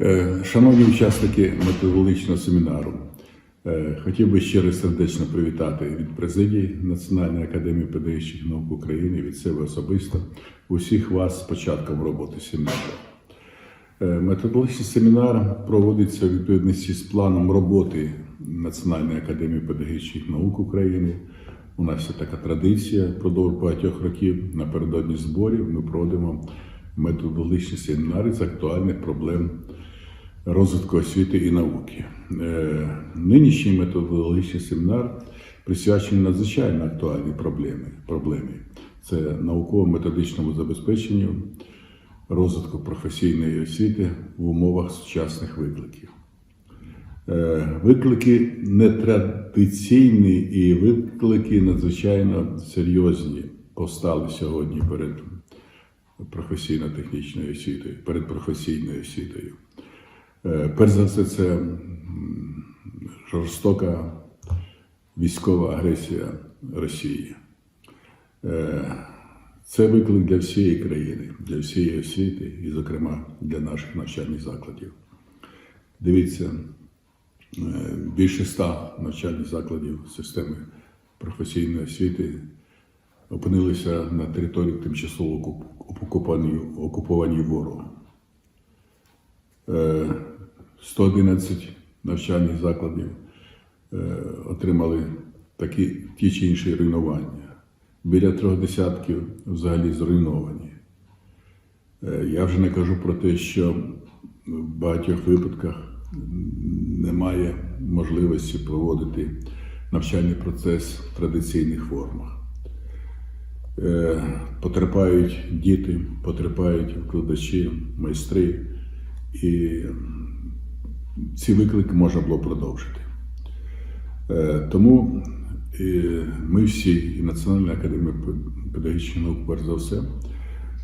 Е, Шановні учасники методологічного семінару, е, хотів би раз сердечно привітати від президії Національної академії педагогічних наук України від себе особисто усіх вас з початком роботи семінару. Е, Методологічний семінар проводиться у відповідності з планом роботи Національної академії педагогічних наук України. У нас є така традиція впродовж багатьох років. Напередодні зборів ми проводимо методологічні семінари з актуальних проблем розвитку освіти і науки. Е, Нинішній методологічний семінар присвячений надзвичайно актуальній проблемі. Це науково-методичному забезпеченню розвитку професійної освіти в умовах сучасних викликів. Е, Виклики нетрадиційні і виклики надзвичайно серйозні постали сьогодні перед професійно-технічною освітою, перед професійною освітою. Е, Перш за все, це жорстока військова агресія Росії. Е, Це виклик для всієї країни, для всієї освіти і, зокрема, для наших навчальних закладів. Дивіться, е, більше ста навчальних закладів системи професійної освіти опинилися на території тимчасово окупованій ворогом. Е, 111 навчальних закладів е, отримали такі ті чи інші руйнування. Біля трьох десятків взагалі зруйновані. Е, Я вже не кажу про те, що в багатьох випадках немає можливості проводити навчальний процес в традиційних формах. Е, Потерпають діти, потерпають викладачі, майстри, і ці виклики можна було продовжити. Е, Тому е, ми всі, і Національна академія педагогічних наук, перш за все,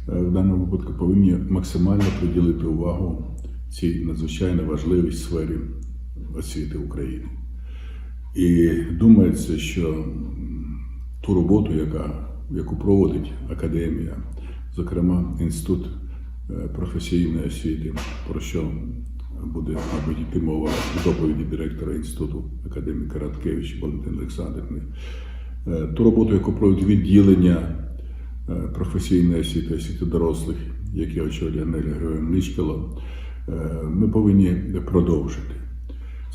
в даному випадку повинні максимально приділити увагу цій надзвичайно важливій сфері освіти України. І думається, що ту роботу, яка, яку проводить академія, зокрема інститут е, професійної освіти, про що буде, мабуть, йти мова у доповіді директора інституту академіка Радкевич Валентини Олександрівни, Е, ту роботу, яку проводить відділення е, професійної освіти, освіти дорослих, яке очолює Неля Героїв Ничкало, ми повинні продовжити.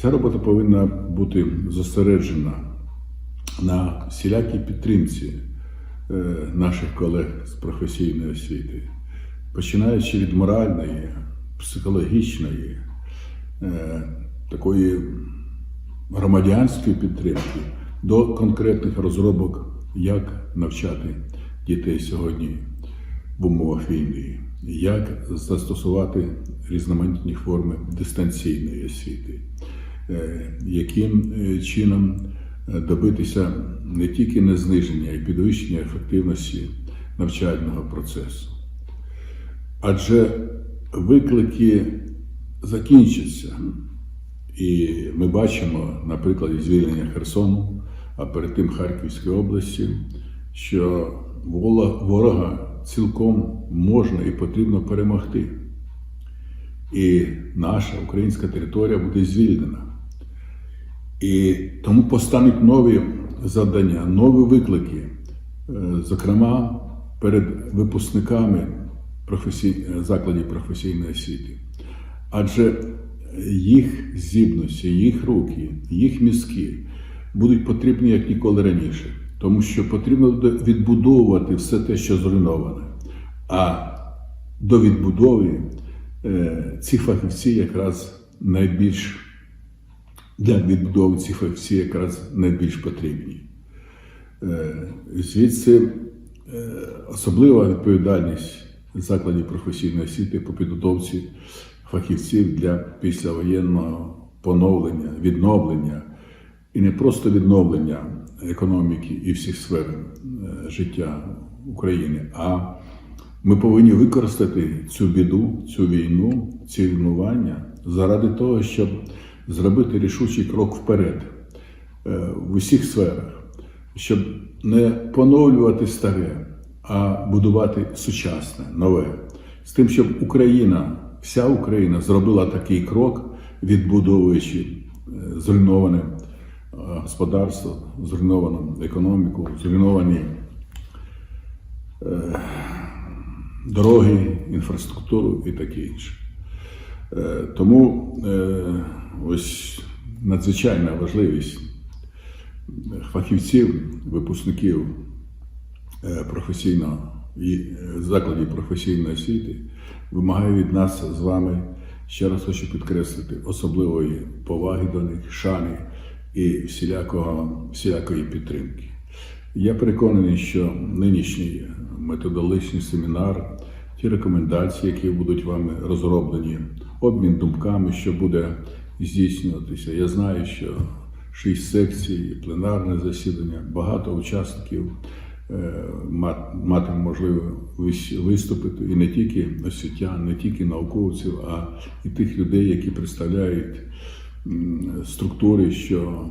Ця робота повинна бути зосереджена на всілякій підтримці наших колег з професійної освіти, починаючи від моральної, психологічної, е, такої громадянської підтримки до конкретних розробок, як навчати дітей сьогодні в умовах війни, як застосувати різноманітні форми дистанційної освіти, е, яким е, чином е, добитися не тільки не зниження, а й підвищення ефективності навчального процесу. Адже виклики закінчаться. І ми бачимо на прикладі звільнення Херсону, а перед тим Харківської області, що ворога цілком можна і потрібно перемогти. І наша українська територія буде звільнена. І тому постануть нові завдання, нові виклики, е, зокрема перед випускниками професій... закладів професійної освіти. Адже їх здібності, їх руки, їх мізки будуть потрібні як ніколи раніше, тому що потрібно відбудовувати все те, що зруйноване. А до відбудови е, ці фахівці якраз найбільш для відбудови ці фахівці якраз найбільш потрібні. Е, Звідси е, особлива відповідальність закладів професійної освіти по підготовці фахівців для післявоєнного поновлення, відновлення і не просто відновлення економіки і всіх сфер е, життя України, а ми повинні використати цю біду, цю війну, ці руйнування заради того, щоб зробити рішучий крок вперед е, в усіх сферах, щоб не поновлювати старе, а будувати сучасне, нове, з тим, щоб Україна вся Україна зробила такий крок, відбудовуючи е, зруйноване е, господарство, зруйновану економіку, зруйновані дороги, інфраструктуру і таке інше. Е, Тому е, ось надзвичайна важливість фахівців, випускників е, професійного е, закладів професійної освіти вимагає від нас з вами, ще раз хочу підкреслити, особливої поваги до них, шани і всілякого, всілякої підтримки. Я переконаний, що нинішній методологічний семінар, ті рекомендації, які будуть вами розроблені, обмін думками, що буде здійснюватися. Я знаю, що шість секцій, пленарне засідання, багато учасників е, ма- матиме можливість виступити і не тільки освітян, не тільки науковців, а і тих людей, які представляють структури, що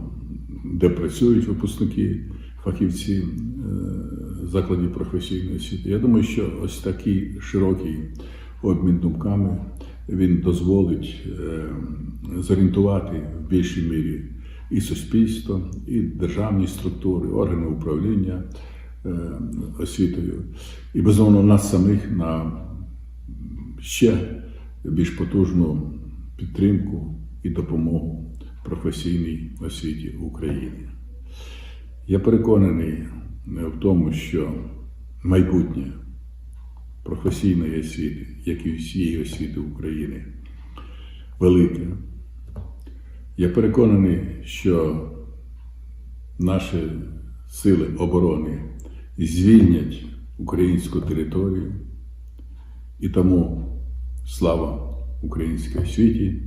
де працюють випускники, фахівці е, закладів професійної освіти. Я думаю, що ось такий широкий обмін думками він дозволить е, зорієнтувати в більшій мірі і суспільство, і державні структури, органи управління е, освітою, і безумовно нас самих на ще більш потужну підтримку і допомогу професійній освіті в Україні. Я переконаний в тому, що майбутнє професійної освіти, як і всієї освіти України, велике. Я переконаний, що наші сили оборони звільнять українську територію, і тому слава українській освіті,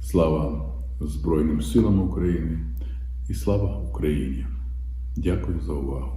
слава Збройним силам України і слава Україні. Дякую за увагу.